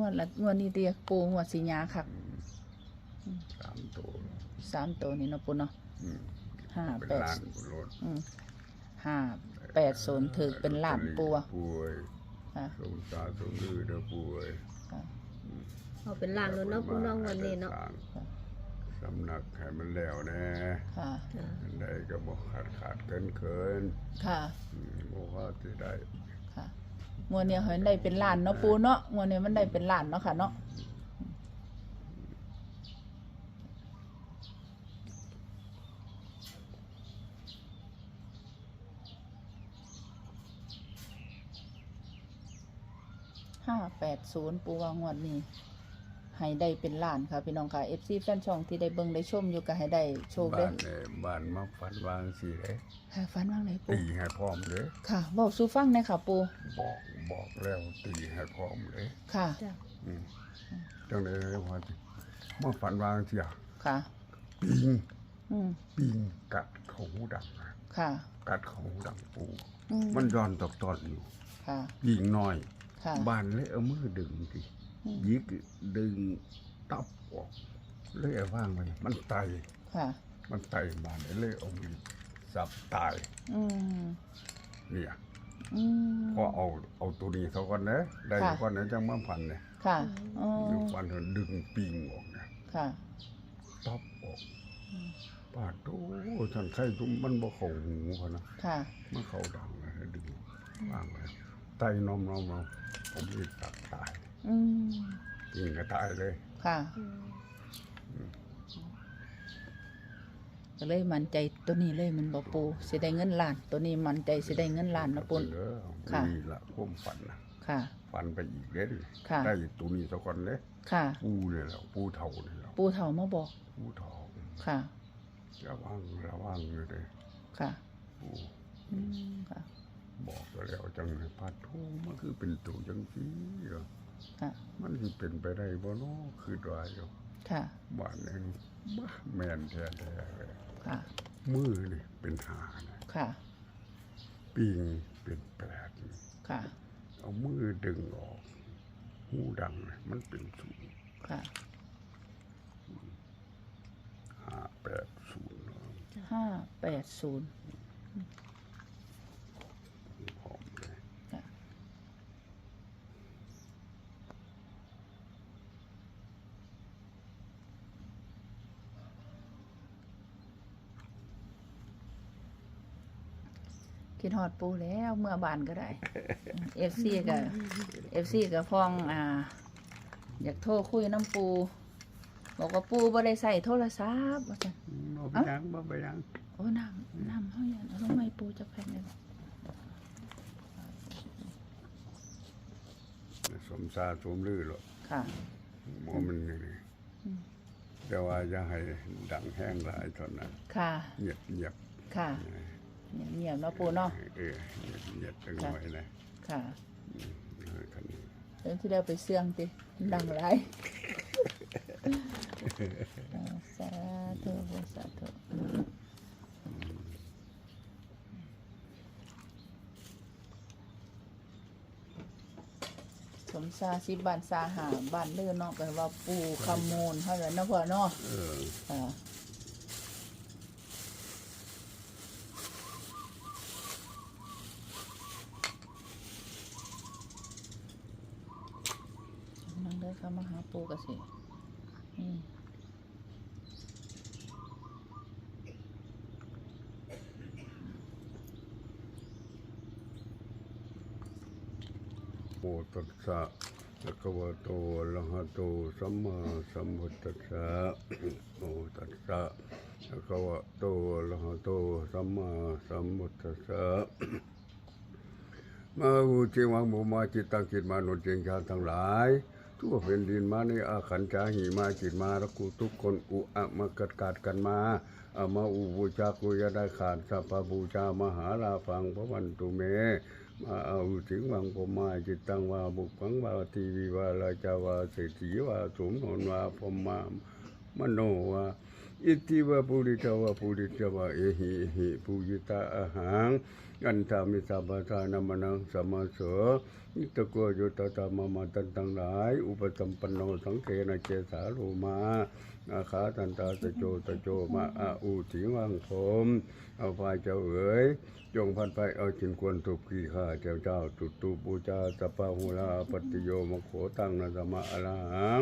งวดละงวดนี้เตียปูงวดสีหยาคักสามตัวสามตัวนี่เนาะปูเนาะอืมห้าเป็นแปดล้านบุรถอืมห้าแปดศูนย์ถือเป็นล้านปูอะป่วยค่ะ สงสารสงลือเด้อป่วยค่ะเอาเป็นล้านแล้วเนาะปูน้องวันนี้เนาะสำนักให้มันแล้วแน่ค่ะจ้ะอันใดก็บ่ขาดขาดเกินเกินค่ะ อืมบ่ว่าสิได้ค่ะ งวดนี้เห็นได้เป็นล้านเนาะปูเนาะงวดนี้มันได้เป็นล้านเนาะค่ะเนาะห้าแปดศูนย์ปูวางวดนี้ ให้ได้เป็นล้านค่ะพี่น้องค่ะเอฟซีแฟนช่องที่ได้เบิ่งได้ชมอยู่ก็ให้ได้โชคบ้าได้นเนี่ยบ้านมาฝันวางสิเด้ค่ะฟันว่างไหนปูตีให้พร้อมเด้ค่ะบอกสู้ฟังหนะค่ะปูบอกบอกแล้วตีให้พร้อมเด้ค่ะจ้ะอืมจังได๋ว่าสิมาฝันวางสิอะค่ะ ปิงอืมปิงกัดเขาหูดังอะค่ะ กัดเขาหูดังปูอืมันย้อนตอกตอนอยู่ค่ะ ปิงน้อย ค่ะ บ้านเลยเอามือดึงสิอืม ยิกดึงตับออกเลยเอาว่างไว้มันไตค่ะ มันไตบ้านเลยเลยเอามีดสับตายอืมเนี่ยอืมพอเอาเอาตัวนี้เขาก่อนนะได้ค่ะก่อนนะจังมาพันเนี่ยค่ะอ๋อฟันเถอะดึงปิงออกเนี่ยค่ะตับออกปาดโตฉันไข่ตุ้มมันบ่เข้าหูเขานะค่ะมันเข้าดังนะดึงว่างไว้ไตน้อมน้อมน้อมผมมีดตัดตาย อืมปิงก็ตายเลยค่ะอืมก็เลยมั่นใจตัวนี้เลยมันบ่ปูสิได้เงินล้าน ตัวนี้มั่นใจสิได้เงินล้านนะปูเด้อค่ะ นี่ละความฝันนะค่ะ ฝันไปอีกเด้ดิค่ะ ได้ตัวนี้ซะก่อนเด้ค่ะ ปูเนี่ยแหละปูเท่าเนี่ยแหละปูเฒ่ามาบอก ปูทองค่ะ ระวังระวังอยู่เด้ค่ะ ปูอืมค่ะ บอกไปแล้วจังเลยพัดโทมันคือเป็นตัวจังซี่เหรอ ค่ะมันสิเป็นไปได้บ่เนาะคือว่าอยู่ค่ะบ้านนี้บ้าแม่นแท้ๆเลยค่ะ มือนี่เป็นหานะค่ะ ปิงเป็นแปดค่ะ เอามือดึงออก หูดังเลยมันเป็นศูนย์ค่ะห้าแปดศูนย์เนาะห้าแปดศูนย์ พร้อมเลย ค่ะ คิดฮอดปูแล้วเมื่อบานก็ได้เอฟซีกับเอฟซีกับพ้องอ่า อยากโทรคุยน้ำปู บอกว่าปูบ่ได้ใส่โทรศัพท์ว่าจังบ่ไปเอ้ายังบ่ไปยังโอ้น้ำน้ำเฮาอย่างเอาลงไม้ปูจะแพงเลยบ่สมซาสมลือหรอกค่ะหมอมันนี่นี่แต่ว่าอย่าให้ดังแห้งหลายเท่านั้นค่ะเงียบเงียบค่ะเงียบเนาะปูเนาะเออเงียบเงียบจังหน่อยนะค่ะเรื่องที่เราไปเสื่องติดังไรสาธุสาธุสมซาสิบานซาหาบ้านเลื่อนเนาะแปลว่าปูขมูลเท่านั้นเนาะพ่อเนาะ เออ ค่ะนั่งได้เข้ามาหาปูกันสิอืม โมตัสสะภะคะวะโตอะระหะโตสัมมาสัมพุทธัสสะโมตัสสะภะคะวะโตอะระหะโตสัมมาสัมพุทธัสสะมาหูเจียงวังบูมาจิตตังจิตมานุเจียงชาทั้งหลาย ทั่วแผ่นดินมาในอาขันจาหิมาจิตมารักกูทุกคนอุอะมากัดกาดกันมาอามาอุบูชากุยได้ขาดสัพพบูชามหาลาฟังพระวันตุเม มาเอาถึงวังพมาจิตตังวาบุพังวาทีวีวาราจาวาเศรษฐีวาสมนนวาพมามมโนวา อิติวะปุริตวะปุริตวะเอหิเอหิปุยิตาอาหังอันทามิสาบาทานามนังสมาโสนิตโกโยตตามมาตันตังหลาย อุปตัมปนโนสังเกนะเจสาโลมาอาคาตันตาตะโจตะโจมาอาอูถิวังผมเอาพายเจ้าเอ๋ยจงพันไปเอาจินควรถูกขีข้าเจ้าเจ้าจุดตูปูจาสปาหุลาปฏิโยมโขตังนัสมะอรหัง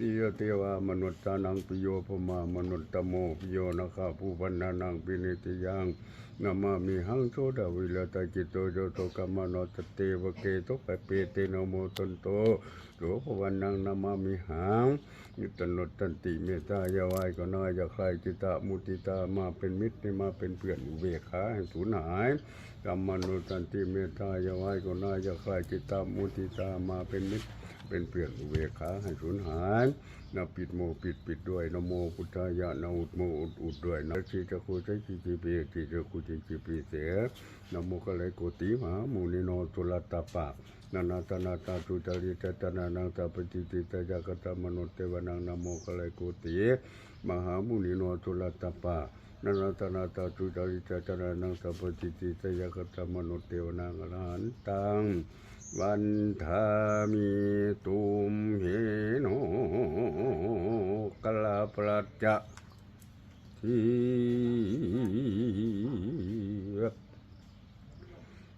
ดิยเทวามนุษย์ตานังปิโยพมามนุษย์ตโมปิโยนะคาผู้บรรณานังปินิติยังนามามีหังโชดาวิลตาจิตโตโยโตกามโนตเตวเกตุปเปเตนโมตนโต โสภวันนังนามามิหังนิตนตันติเมตตายาวายก็น้อยอย่าใครจิตตะมุติตามาเป็นมิตรให้มาเป็นเพื่อนอุเบกขาให้สูญหายกรรมนุตันติเมตตายาวายก็น้อยอย่าใครจิตตะมุติตามาเป็นมิตรเป็นเพื่อนอุเบกขาให้สูญหายนะปิดโมปิดปิดด้วยนโมพุทธายะนะอุดโมอุดอุดด้วยนะชีจะคูใจชีจีปีจีจะคูจีจีปีเสนะโมกะเลยโกติมหามุนิโนตุลตตปะ นานาตนาตาตุจาริตตนานังตาปฏิติตจักตามนุษย์เทวนังนโมกะเลยกุติมหามุนิโนตุลตปะนานาตนาตาตุจาริตตนานังตาปฏิติตจักตามนุษย์เทวนังอรหันตังวันทามิตุมเหโนกลาปรัจจะที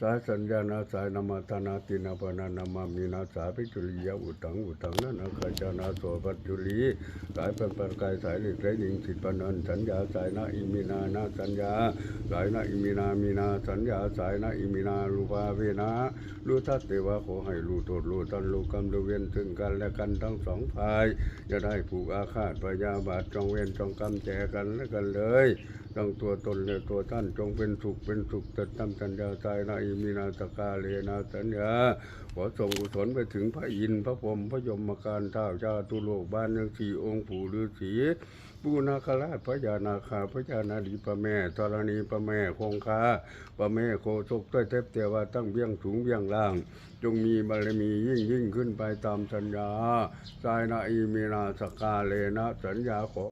สาสัญญาณาสายนามาตานาตินาปนานามามีนาสาพิจุลิยะอุตังอุตังนานาคาจานาโสปัจจุลีสายเป็นประกายสายลิกไรยิงสิทปนันสัญญาสายนาอิมินานาสัญญา สายนาอิมินามีนาสัญญาสายนาอิมินารูปาเวนะรู้ทัศเทวะขอให้รู้โทษรู้ตันรู้กรรมรู้เวียนซึ่งกันและกันทั้งสองฝ่ายจะได้ผูกอาฆาตพยาบาทจองเวรจองกรรมแจกันและกันเลย ทั้งตัวตนและตัวท่านจงเป็นสุขเป็นสุขจัดตามสัญญาใจนาอิมินาตกาเลนาสัญญาขอส่งกุศลไปถึงพระอินทร์พระพรหมพระยมการท้าวชาตุโลกบ้านยังสี่องค์ปู่ฤาษีปูนาคราชพระยานาคาพระยานาดีพระแม่ธรณีพระแม่คงคาพระแม่โคศกต้อยเทพเทวาตั้งเบี้ยงสูงเบี้ยงล่าง จงมีบารมียิ่งยิ่งขึ้นไปตามสัญญาสายนาอีมีนาสกาเลนะสัญญาขอ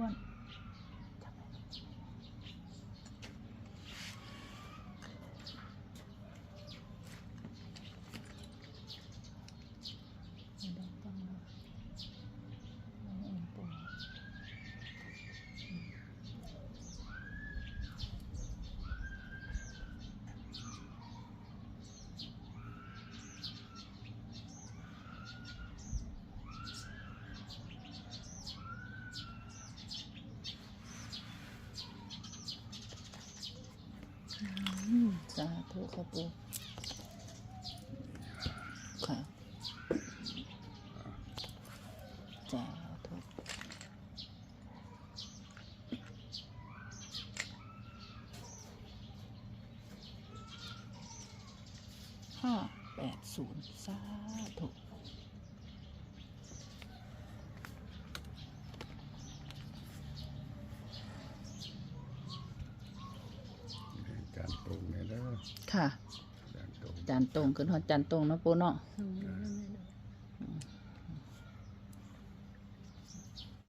อ้ วนอืมสาธุครับปูค่ะสาธุห้าแปดศูนย์สาธุ จานตรงเนี่ยนะ ค่ะจานตรงจานตรงขึ้นฮอดจานตรงเนาะปูเนาะอืม